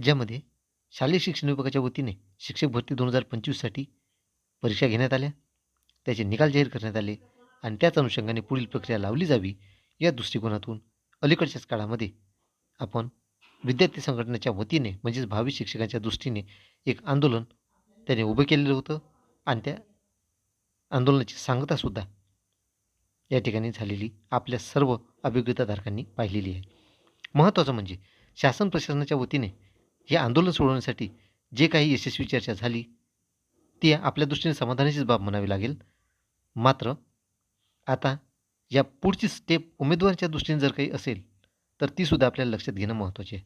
राज्यामध्ये शालेय शिक्षण विभागाच्या वतीने शिक्षक भरती दोन हजार पंचवीससाठी परीक्षा घेण्यात आल्या. त्याचे निकाल जाहीर करण्यात आले आणि त्याच अनुषंगाने पुढील प्रक्रिया लावली जावी या दृष्टिकोनातून अलीकडच्याच काळामध्ये आपण विद्यार्थी संघटनेच्या वतीने म्हणजेच भावी शिक्षकांच्या दृष्टीने एक आंदोलन त्याने उभं केलेलं होतं आणि त्या आंदोलनाची सांगतासुद्धा या ठिकाणी झालेली आपल्या सर्व अभिज्ञताधारकांनी पाहिलेली आहे. महत्त्वाचं म्हणजे शासन प्रशासनाच्या वतीने हे आंदोलन सोडवण्यासाठी जे काही यशस्वी चर्चा झाली ती आपल्या दृष्टीने समाधानाचीच बाब म्हणावी लागेल. मात्र आता या पुढची स्टेप उमेदवारांच्या दृष्टीने जर काही असेल तर तीसुद्धा आपल्याला लक्षात घेणं महत्त्वाचे आहे.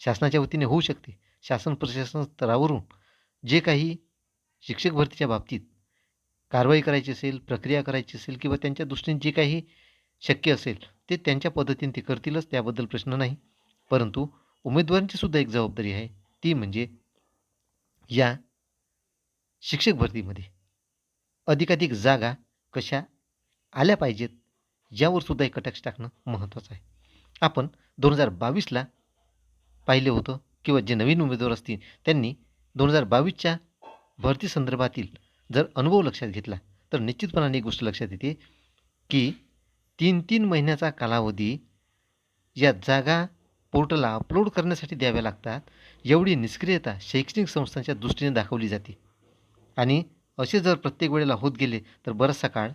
शासनाच्या वतीने होऊ शकते. शासन प्रशासन स्तरावरून जे काही शिक्षक भरतीच्या बाबतीत कारवाई करायची असेल प्रक्रिया करायची असेल किंवा त्यांच्या दृष्टीने जे काही शक्य असेल ते त्यांच्या पद्धतीने ते करतीलच त्याबद्दल प्रश्न नाही. परंतु उमेदवारांची सुद्धा एक जबाबदारी आहे. ती म्हणजे या शिक्षक भरतीमध्ये अधिकाधिक जागा कशा आल्या पाहिजेत यावर सुद्धा एक कटाक्ष टाकणं महत्त्वाचं आहे. आपण दोन हजार बावीसला पाहिलं होतं किंवा जे नवीन उमेदवार असतील त्यांनी दोन हजार बावीसच्या भरती संदर्भातील जर अनुभव लक्षात घेतला तर निश्चितपणाने एक गोष्ट लक्षात येते की तीन तीन महिन्याचा कालावधी या जागा पोर्टलला अपलोड करण्यासाठी द्याव्या लागतात. एवढी निष्क्रियता शैक्षणिक संस्थांच्या दृष्टीने दाखवली जाते. आणि असे जर प्रत्येक वेळेला होत गेले तर बराचसा काळ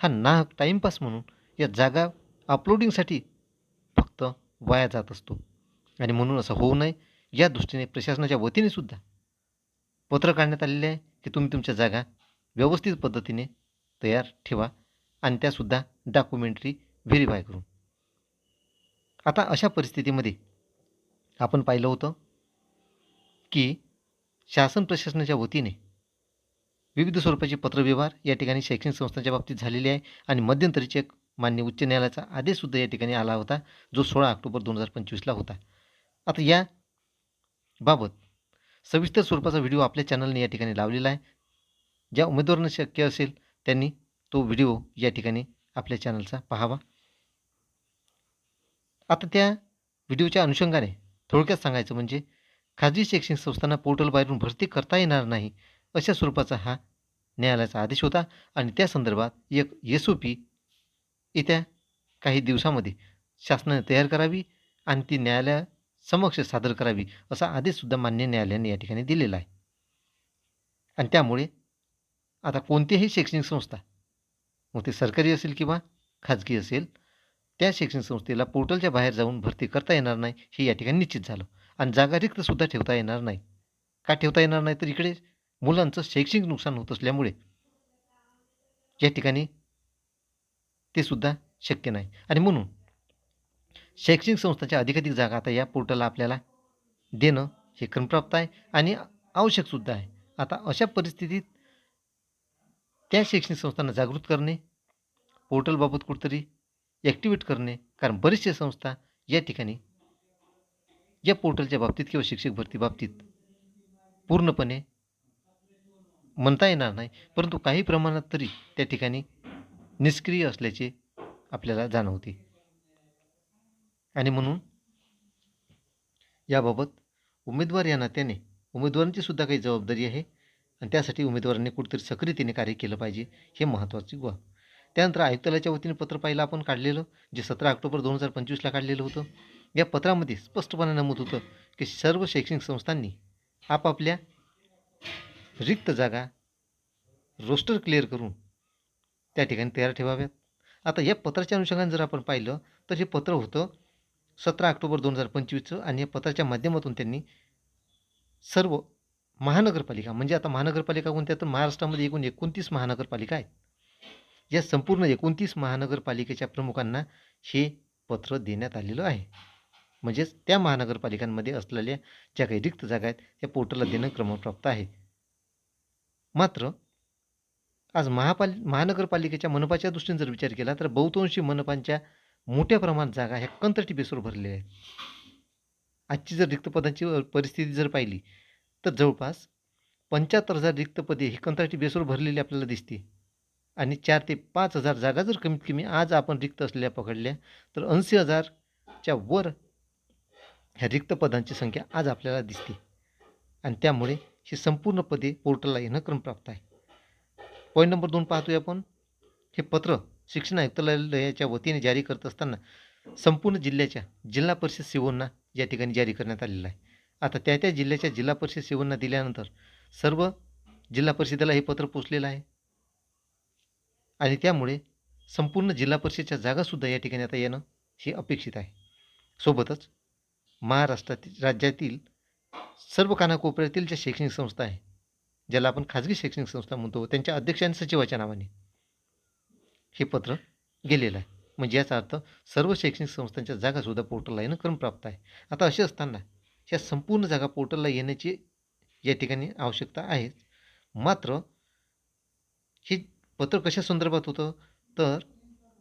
हा ना टाईमपास म्हणून या जागा अपलोडिंगसाठी फक्त वाया जात असतो. आणि म्हणून असं होऊ नये या दृष्टीने प्रशासनाच्या वतीने सुद्धा पत्र काढण्यात आलेले आहे की तुम्ही तुमच्या जागा व्यवस्थित पद्धतीने तयार ठेवा आणि त्यासुद्धा डॉक्युमेंटरी व्हेरीफाय करून. आता अशा परिस्थितीमध्ये आपण पाहिलं होतं की शासन प्रशासनाच्या वतीने विविध स्वरूपाचे पत्रव्यवहार या ठिकाणी शैक्षणिक संस्थांच्या बाबतीत झालेले आहे आणि मध्यंतरीचे एक मान्य उच्च न्यायालयाचा आदेशसुद्धा या ठिकाणी आला होता जो सोळा ऑक्टोबर दोन हजार पंचवीसला होता. आता या बाबत सविस्तर स्वरूपाचा व्हिडिओ आपल्या चॅनलने या ठिकाणी लावलेला आहे. ज्या उमेदवारांना शक्य असेल त्यांनी तो व्हिडिओ या ठिकाणी आपल्या चॅनलचा पाहावा. आता त्या व्हिडिओच्या अनुषंगाने थोडक्यात सांगायचं म्हणजे खाजगी शैक्षणिक संस्थांना पोर्टल बाहेरून भरती करता येणार नाही अशा स्वरूपाचा हा न्यायालयाचा आदेश होता आणि त्या संदर्भात एक एस ओ पी येत्या काही दिवसामध्ये शासनाने तयार करावी आणि ती न्यायालयासमक्ष सादर करावी असा आदेशसुद्धा मान्य न्यायालयाने या ठिकाणी दिलेला आहे. आणि त्यामुळे आता कोणतीही शैक्षणिक संस्था मग ते सरकारी असेल किंवा खाजगी असेल त्या शैक्षणिक संस्थेला पोर्टलच्या बाहेर जाऊन भरती करता येणार नाही हे या ठिकाणी निश्चित झालं. आणि जागा रिक्तसुद्धा ठेवता येणार नाही. का ठेवता येणार नाही? तर इकडे मुलांचं शैक्षणिक नुकसान होत असल्यामुळे. या ठिकाणी ते सुद्धा शक्य नाही. आणि म्हणून शैक्षणिक संस्थांच्या अधिकाधिक जागा आता या पोर्टलला आपल्याला देणं हे क्रमप्राप्त आहे आणि आवश्यकसुद्धा आहे. आता अशा परिस्थितीत त्या शैक्षणिक संस्थांना जागृत करणे पोर्टलबाबत कुठंतरी ॲक्टिवेट करणे कारण बरेचसे संस्था या ठिकाणी या पोर्टलच्या बाबतीत किंवा शिक्षक भरती बाबतीत पूर्णपणे म्हणता येणार नाही परंतु काही प्रमाणात तरी त्या ठिकाणी निष्क्रिय असल्याचे आपल्याला जाणवते. आणि म्हणून याबाबत उमेदवार या नात्याने उमेदवारांची सुद्धा काही जबाबदारी आहे आणि त्यासाठी उमेदवारांनी कुठेतरी सक्रियतेने कार्य केलं पाहिजे हे महत्त्वाची गो त्यानंतर आयुक्तालयाच्या वतीने पत्र पाहिलं आपण काढलेलं जे सतरा ऑक्टोबर दोन हजार पंचवीसला काढलेलं होतं. या पत्रामध्ये स्पष्टपणे नमूद होतं की सर्व शैक्षणिक संस्थांनी आपापल्या रिक्त जागा रोस्टर क्लिअर करून त्या ठिकाणी तयार ठेवाव्यात. आता या पत्राच्या अनुषंगाने जर आपण पाहिलं तर हे पत्र होतं सतरा ऑक्टोबर दोन हजार पंचवीसचं आणि या पत्राच्या माध्यमातून त्यांनी सर्व महानगरपालिका म्हणजे आता महानगरपालिका कोणत्या तर महाराष्ट्रामध्ये एकूण एकोणतीस महानगरपालिका आहेत. या संपूर्ण एकोणतीस महानगरपालिकेच्या प्रमुखांना हे पत्र देण्यात आलेलं आहे. म्हणजेच त्या महानगरपालिकांमध्ये असलेल्या ज्या काही रिक्त जागा आहेत त्या पोर्टलला देणं क्रमप्राप्त आहे. मात्र आज महापाल महानगरपालिकेच्या मनपाच्या दृष्टीने जर विचार केला तर बहुतांशी मनपांच्या मोठ्या प्रमाणात जागा ह्या कंत्राटी बेसवर भरलेल्या आहेत. आजची जर रिक्त पदांची परिस्थिती जर पाहिली तर जवळपास पंच्याहत्तर हजार रिक्त पदे ही कंत्राटी बेसवर भरलेली आपल्याला दिसते. आणि चार ते पाच हजार जागा जर कमीत कमी आज आपण रिक्त असलेल्या पकडल्या तर ऐंशी हजारच्या वर ह्या रिक्त पदांची संख्या आज आपल्याला दिसते. आणि त्यामुळे ही संपूर्ण पदे पोर्टलला येणं क्रमप्राप्त आहे. पॉईंट नंबर दोन पाहतोय आपण. हे पत्र शिक्षण आयुक्तालयाच्या वतीने जारी करत असताना संपूर्ण जिल्ह्याच्या जिल्हा परिषद सेवांना या ठिकाणी जारी करण्यात आलेलं आहे. आता त्या त्या जिल्ह्याच्या जिल्हा परिषद सेवांना दिल्यानंतर सर्व जिल्हा परिषदेला हे पत्र पोचलेलं आहे. आणि त्यामुळे संपूर्ण जिल्हा परिषदेच्या जागासुद्धा या ठिकाणी आता येणं हे अपेक्षित आहे. सोबतच महाराष्ट्रातील राज्यातील सर्व कानाकोपऱ्यातील ज्या शैक्षणिक संस्था आहे ज्याला आपण खाजगी शैक्षणिक संस्था म्हणतो त्यांच्या अध्यक्ष आणि सचिवाच्या नावाने हे पत्र गेलेलं आहे. म्हणजे याचा अर्थ सर्व शैक्षणिक संस्थांच्या जागासुद्धा पोर्टलला येणं क्रमप्राप्त आहे. आता असे असताना ह्या संपूर्ण जागा पोर्टलला येण्याची या ठिकाणी आवश्यकता आहे मात्र हे पत्र कशा संदर्भात होतं? तर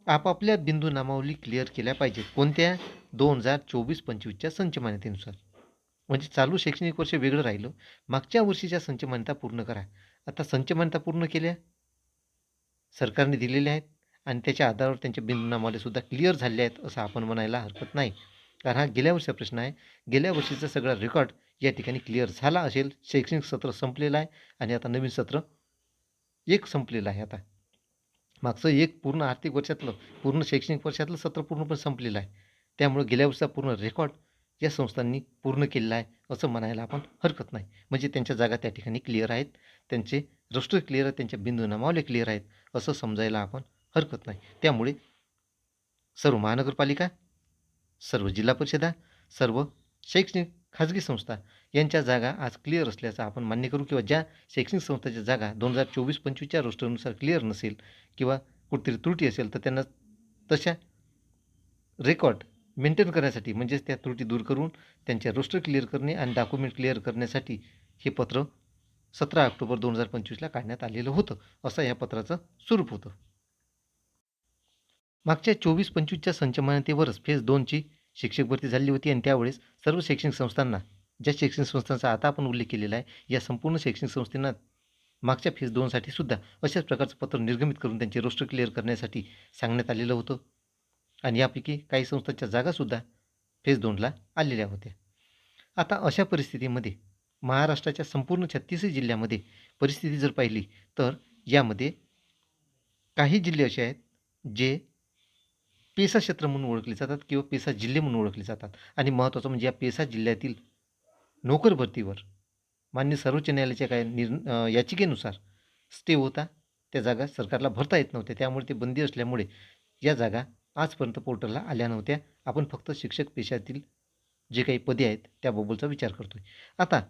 आपापल्या बिंदू नामावली क्लिअर केल्या पाहिजेत. कोणत्या? दोन हजार चोवीस पंचवीसच्या संच मान्यतेनुसार म्हणजे चालू शैक्षणिक वर्ष वेगळं राहिलं. मागच्या वर्षीच्या संचमान्यता पूर्ण करा. आता संचमान्यता पूर्ण केल्या? सरकारने दिलेल्या आहेत. आणि त्याच्या आधारावर त्यांच्या बिंदू नामावलीसुद्धा क्लिअर झाले आहेत असं आपण म्हणायला हरकत नाही. कारण हा गेल्या वर्षीचा प्रश्न आहे. गेल्या वर्षीचा सगळा रेकॉर्ड या ठिकाणी क्लिअर झाला असेल. शैक्षणिक सत्र संपलेलं आहे. आणि आता नवीन सत्र एक संपलेलं आहे आता. मागचं एक पूर्ण आर्थिक वर्षातलं पूर्ण शैक्षणिक वर्षातलं सत्र पूर्णपणे संपलेलं आहे. त्यामुळे गेल्या वर्षाचा पूर्ण रेकॉर्ड या संस्थांनी पूर्ण केलेला आहे असं म्हणायला आपण हरकत नाही. म्हणजे त्यांच्या जागा त्या ठिकाणी क्लिअर आहेत. त्यांचे रोस्टर क्लिअर आहेत त्यांच्या बिंदू नामावले क्लिअर आहेत असं समजायला आपण हरकत नाही. त्यामुळे सर्व महानगरपालिका सर्व जिल्हा परिषदा सर्व शैक्षणिक खाजगी संस्था यांच्या जागा आज क्लिअर असल्याचं आपण मान्य करू किंवा ज्या शैक्षणिक संस्थेच्या जागा दोन हजार चोवीस पंचवीसच्या रोस्टरनुसार क्लिअर नसेल किंवा कुठेतरी त्रुटी असेल तर त्यांना तशा रेकॉर्ड मेंटेन करण्यासाठी म्हणजेच त्या त्रुटी दूर करून त्यांच्या रोस्टर क्लिअर करणे आणि डॉक्युमेंट क्लिअर करण्यासाठी हे पत्र सतरा ऑक्टोबर दोन हजार पंचवीसला काढण्यात आलेलं होतं. असं या पत्राचं स्वरूप होतं. मागच्या चोवीस पंचवीसच्या संचमानतेवरच फेज दोनची शिक्षक भरती झाली होती आणि त्यावेळेस सर्व शैक्षणिक संस्थांना ज्या शैक्षणिक संस्थांचा आता आपण उल्लेख केलेला आहे या संपूर्ण शैक्षणिक संस्थांना मागच्या फेज दोनसाठी सुद्धा अशाच प्रकारचं पत्र निर्गमित करून त्यांचे रोस्टर क्लिअर करण्यासाठी सांगण्यात आलेलं होतं. आणि यापैकी काही संस्थांच्या जागासुद्धा फेज दोनला आलेल्या होत्या. आता अशा परिस्थितीमध्ये महाराष्ट्राच्या संपूर्ण छत्तीसही जिल्ह्यामध्ये परिस्थिती जर पाहिली तर यामध्ये काही जिल्हे असे आहेत जे पेसा क्षेत्र म्हणून ओळखले जातात किंवा पेसा जिल्हे म्हणून ओळखले जातात. आणि महत्त्वाचं म्हणजे या पेसा जिल्ह्यातील नोकर भरतीवर मान्य सर्वोच्च न्यायालयाच्या काय निर् याचिकेनुसार स्टे होता त्या जागा सरकारला भरता येत नव्हत्या. त्यामुळे ते बंदी असल्यामुळे या जागा आजपर्यंत पोर्टलला आल्या नव्हत्या. आपण फक्त शिक्षक पेशातील जे काही पदे आहेत त्याबद्दलचा विचार करतो आहे आता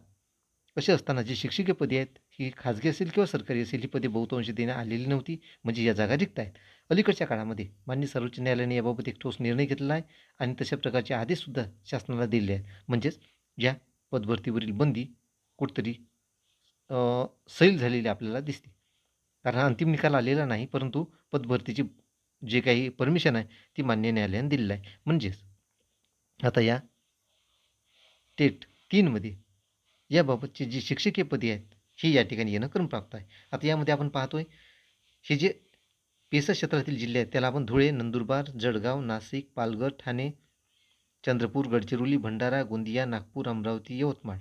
असे असताना जी शिक्षकीय पदे आहेत ही खाजगी असेल किंवा सरकारी असेल ही पदे बहुतांशी देण्यात आलेली नव्हती. म्हणजे या जागा रिक्त आहेत. अलीकडच्या काळामध्ये मान्य सर्वोच्च न्यायालयाने याबाबत एक ठोस निर्णय घेतलेला आहे आणि तशा प्रकारचे आदेशसुद्धा शासनाला दिले आहेत. म्हणजेच या पदभरतीवरील बंदी कुठतरी सैल झालेली आपल्याला दिसते. कारण हा अंतिम निकाल आलेला नाही परंतु पदभरतीची जे काही परमिशन आहे ती मान्य न्यायालयाने दिलेलं आहे. म्हणजेच आता या टेट तीनमध्ये याबाबतची जी शिक्षकीय पदे आहेत ही या ठिकाणी येणं क्रमप्राप्त आहे. आता यामध्ये आपण पाहतोय हे जे पेसा क्षेत्रातील जिल्हे आहेत. त्याला आपण धुळे नंदुरबार जळगाव नाशिक पालघर ठाणे चंद्रपूर गडचिरोली भंडारा गोंदिया नागपूर अमरावती यवतमाळ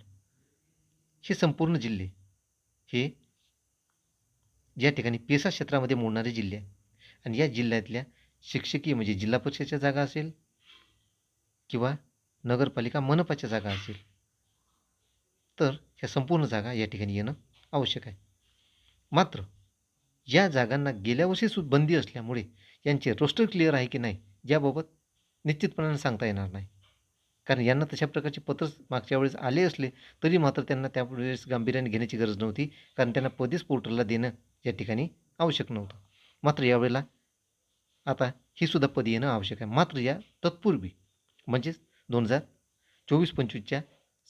हे संपूर्ण जिल्हे हे या ठिकाणी पेसा क्षेत्रामध्ये मोडणारे जिल्हे आहेत. आणि या जिल्ह्यातल्या शिक्षकीय म्हणजे जिल्हा परिषदेच्या जागा असेल किंवा नगरपालिका मनपाच्या जागा असेल तर ह्या संपूर्ण जागा या ठिकाणी येणं आवश्यक आहे. मात्र या जागांना गेल्या वर्षीसुद्धा बंदी असल्यामुळे यांचे रोस्टर क्लिअर आहे की नाही याबाबत निश्चितपणाने सांगता येणार नाही. कारण यांना तशा प्रकारचे पत्र मागच्या वेळेस आले असले तरी मात्र त्यांना त्यावेळेस गांभीर्याने घेण्याची गरज नव्हती. कारण त्यांना पदेच पोर्टलला देणं या ठिकाणी आवश्यक नव्हतं. मात्र यावेळेला आता ही सुद्धा पद येणं आवश्यक आहे. मात्र या तत्पूर्वी म्हणजेच दोन हजार चोवीस पंचवीसच्या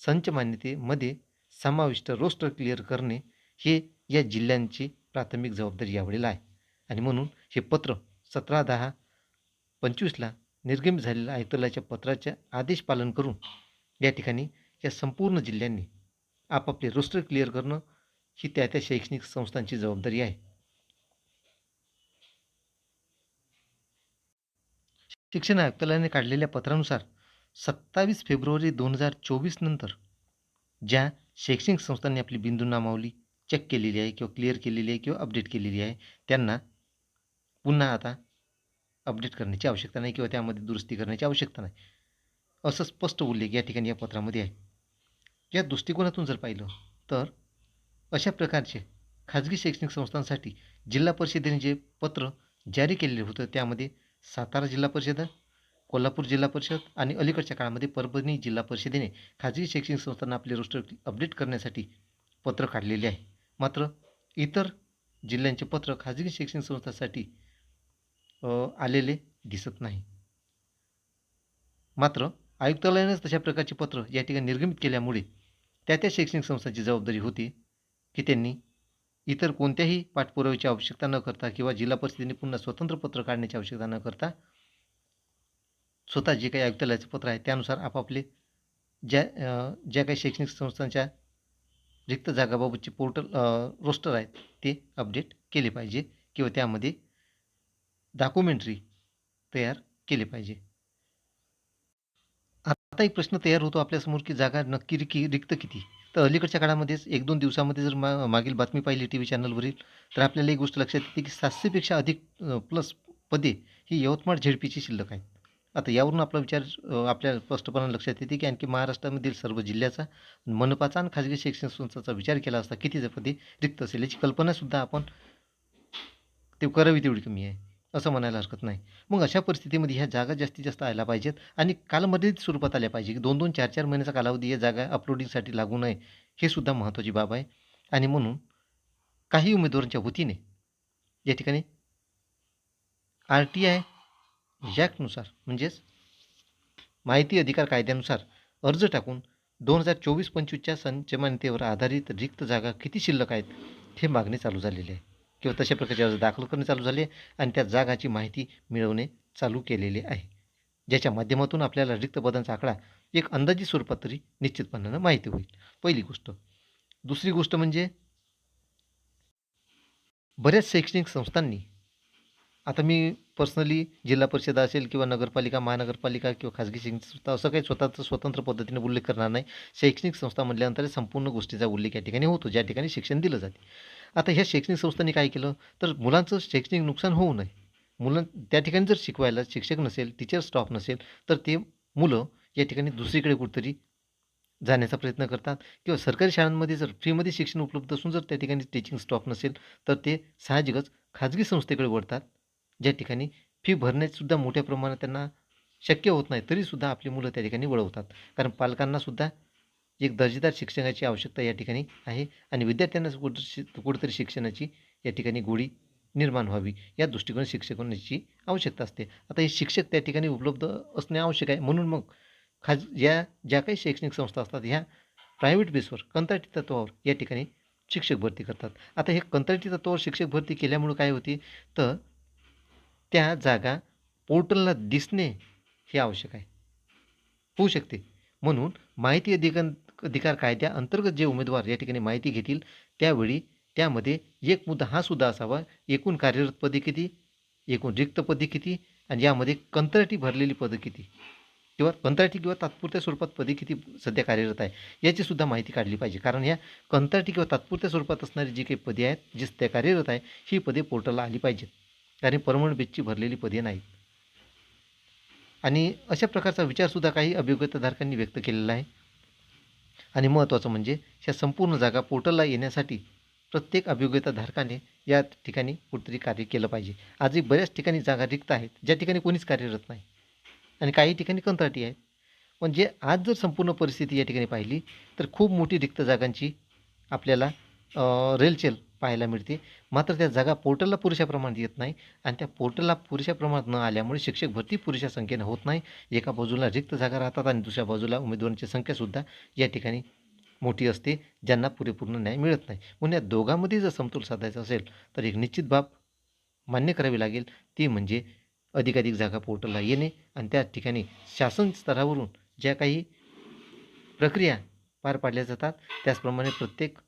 संच मान्यतेमध्ये समाविष्ट रोस्टर क्लिअर करणे हे या जिल्ह्यांची प्राथमिक जबाबदारी यावेळेला आहे. आणि म्हणून हे पत्र सतरा दहा पंचवीसला निर्गमित झालेल्या आयतलाच्या पत्राचे आदेश पालन करून या ठिकाणी या संपूर्ण जिल्ह्यांनी आपापले रोस्टर क्लिअर करणं ही त्या त्या शैक्षणिक संस्थांची जबाबदारी आहे. शिक्षण आयुक्तालयाने काढलेल्या पत्रानुसार सत्तावीस फेब्रुवारी दोन हजार चोवीस नंतर ज्या शैक्षणिक संस्थांनी आपली बिंदू नामावली चेक केलेली आहे किंवा क्लिअर केलेली आहे किंवा अपडेट केलेली आहे त्यांना पुन्हा आता अपडेट करण्याची आवश्यकता नाही किंवा त्यामध्ये दुरुस्ती करण्याची आवश्यकता नाही. असं स्पष्ट उल्लेख या ठिकाणी या पत्रामध्ये आहे. या दृष्टिकोनातून जर पाहिलं तर अशा प्रकारचे खाजगी शैक्षणिक संस्थांसाठी जिल्हा परिषदेने जे पत्र जारी केलेलं होतं त्यामध्ये सातारा जिल्हा परिषद कोल्हापूर जिल्हा परिषद आणि अलीकडच्या काळामध्ये परभणी जिल्हा परिषदेने खाजगी शैक्षणिक संस्थांना आपले रोस्टर अपडेट करण्यासाठी पत्र काढलेले आहे. मात्र इतर जिल्ह्यांचे पत्र खाजगी शैक्षणिक संस्थांसाठी आलेले दिसत नाही. मात्र आयुक्तालयानेच तशा प्रकारचे पत्र या ठिकाणी निर्गमित केल्यामुळे त्या त्या शैक्षणिक संस्थांची जबाबदारी होती की त्यांनी इतर कोणत्याही पाठपुराव्याची आवश्यकता न करता किंवा जिल्हा परिषदेने पुन्हा स्वतंत्र पत्र काढण्याची आवश्यकता न करता स्वतः जे काही आयुक्तालयाचं पत्र आहे त्यानुसार आपापले ज्या ज्या काही शैक्षणिक संस्थांच्या रिक्त जागाबाबतचे पोर्टल रोस्टर आहेत ते अपडेट केले पाहिजे किंवा त्यामध्ये डॉक्युमेंटरी तयार केले पाहिजे. आता एक प्रश्न तयार होतो आपल्यासमोर की जागा नक्की रिकी रिक्त किती? तर अलीकडच्या काळामध्येच एक दोन दिवसामध्ये जर मा मागील बातमी पाहिली टी व्ही चॅनलवरील तर आपल्याला एक गोष्ट लक्षात येते की सातशेपेक्षा अधिक प्लस पदे ही यवतमाळ झेडपीची शिल्लक आहेत. आता यावरून आपला विचार आपल्या स्पष्टपणे लक्षात येते की आणखी महाराष्ट्रामधील सर्व जिल्ह्याचा मनपाचा आणि खाजगी शैक्षणिक संस्थांचा विचार केला असता किती पदे रिक्त असेल याची कल्पनासुद्धा आपण ते करावी तेवढी कमी आहे असं म्हणायला हरकत नाही. मग अशा परिस्थितीमध्ये ह्या जागा जास्तीत जास्त आल्या पाहिजेत आणि कालमर्यादित स्वरूपात आल्या पाहिजे की दोन दोन चार चार महिन्याचा कालावधी या जागा अपलोडिंगसाठी लागू नये हे सुद्धा महत्त्वाची बाब आहे. आणि म्हणून काही उमेदवारांच्या वतीने या ठिकाणी आर टी आय जॅकनुसार म्हणजेच माहिती अधिकार कायद्यानुसार अर्ज टाकून दोन हजार चोवीस पंचवीसच्या संचमानतेवर आधारित रिक्त जागा किती शिल्लक आहेत हे मागणी चालू झालेली आहे. किंवा तशा प्रकारचे अर्ज दाखल करणे चालू झाले आणि त्या जागाची माहिती मिळवणे चालू केलेले आहे. ज्याच्या माध्यमातून आपल्याला रिक्त पदांचा आकडा एक अंदाजी स्वरूपात तरी निश्चितपणानं माहिती होईल. पहिली गोष्ट. दुसरी गोष्ट म्हणजे बऱ्याच शैक्षणिक संस्थांनी आता मी पर्सनली जिल्हा परिषद असेल किंवा नगरपालिका महानगरपालिका किंवा खाजगी शैक्षणिक संस्था असं काही स्वतःचं स्वतंत्र पद्धतीने उल्लेख करणार नाही. शैक्षणिक संस्था म्हटल्यानंतर संपूर्ण गोष्टीचा उल्लेख या ठिकाणी होतो ज्या ठिकाणी शिक्षण दिलं जाते. आता ह्या शैक्षणिक संस्थांनी काय केलं? तर मुलांचं शैक्षणिक नुकसान होऊ नये. मुलं त्या ठिकाणी जर शिकवायला शिक्षक नसेल टीचर स्टाफ नसेल तर ते मुलं या ठिकाणी दुसरीकडे कुठेतरी जाण्याचा प्रयत्न करतात. किंवा सरकारी शाळांमध्ये जर फ्रीमध्ये शिक्षण उपलब्ध असून जर त्या ठिकाणी टीचिंग स्टॉफ नसेल तर ते साहजिकच खाजगी संस्थेकडे वळतात. ज्या ठिकाणी फी भरण्यातसुद्धा मोठ्या प्रमाणात त्यांना शक्य होत नाही तरीसुद्धा आपली मुलं त्या ठिकाणी वळवतात. कारण पालकांनासुद्धा एक दर्जेदार शिक्षणाची आवश्यकता या ठिकाणी आहे आणि विद्यार्थ्यांना कुठं शि कुठंतरी शिक्षणाची या ठिकाणी गोडी निर्माण व्हावी या दृष्टिकोन शिक्षकांची आवश्यकता असते. आता हे शिक्षक त्या ठिकाणी उपलब्ध असणे आवश्यक आहे. म्हणून मग खाज या ज्या काही शैक्षणिक संस्था असतात ह्या प्रायव्हेट बेसवर कंत्राटी तत्वावर या ठिकाणी शिक्षक भरती करतात. आता हे कंत्राटी तत्वावर शिक्षक भरती केल्यामुळं काय होते? तर त्या जागा पोर्टलला दिसणे हे आवश्यक आहे. होऊ शकते. म्हणून माहिती अधिकार अधिकार कायद्याअंतर्गत जे उमेदवार या ठिकाणी माहिती घेतील त्यावेळी त्यामध्ये एक मुद्दा हा सुद्धा असावा. एकूण कार्यरत पदे किती? एकूण रिक्त पदे किती? आणि यामध्ये कंत्राटी भरलेली पदं किती? किंवा कंत्राटी किंवा तात्पुरत्या स्वरूपात पदे किती सध्या कार्यरत आहे याची सुद्धा माहिती काढली पाहिजे. कारण या कंत्राटी किंवा तात्पुरत्या स्वरूपात असणारी जी काही पदे आहेत जी सध्या कार्यरत आहे ही पदे पोर्टलला आली पाहिजेत. त्याने परमनंट बेसची भरलेली पदे नाहीत. आणि अशा प्रकारचा विचारसुद्धा काही अभियोग्यताधारकांनी व्यक्त केलेला आहे. आणि महत्त्वाचं म्हणजे ह्या संपूर्ण जागा पोर्टलला येण्यासाठी प्रत्येक अभियोग्यताधारकाने या ठिकाणी कुठेतरी कार्य केलं पाहिजे. आजही बऱ्याच ठिकाणी जागा रिक्त आहेत ज्या ठिकाणी कोणीच कार्यरत नाही. आणि काही ठिकाणी कंत्राटी आहेत. पण जे आज जर संपूर्ण परिस्थिती या ठिकाणी पाहिली तर खूप मोठी रिक्त जागांची आपल्याला रेलचेल पाहायला मिळते. मात्र त्या जागा पोर्टलला पुरेशा प्रमाणात येत नाही आणि त्या पोर्टलला पुरेशा प्रमाणात न आल्यामुळे शिक्षक भरती पुरेशा संख्येनं होत नाही. एका बाजूला रिक्त जागा राहतात आणि दुसऱ्या बाजूला उमेदवारांची संख्यासुद्धा या ठिकाणी मोठी असते ज्यांना पुरेपूर्ण न्याय मिळत नाही. म्हणून या दोघांमध्ये जर समतोल साधायचा असेल तर एक निश्चित बाब मान्य करावी लागेल. ती म्हणजे अधिकाधिक जागा पोर्टलला येणे आणि त्या ठिकाणी शासन स्तरावरून ज्या काही प्रक्रिया पार पाडल्या जातात त्याचप्रमाणे प्रत्येक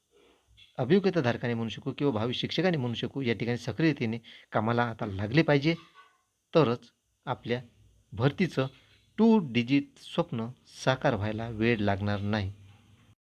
अभियोग्यताधारकाने म्हणू शकू किंवा भावी शिक्षकाने म्हणू शकू या ठिकाणी सक्रियतेने कामाला आता लागले पाहिजे. तरच आपल्या भरतीचं टू डिजिट स्वप्न साकार व्हायला वेळ लागणार नाही.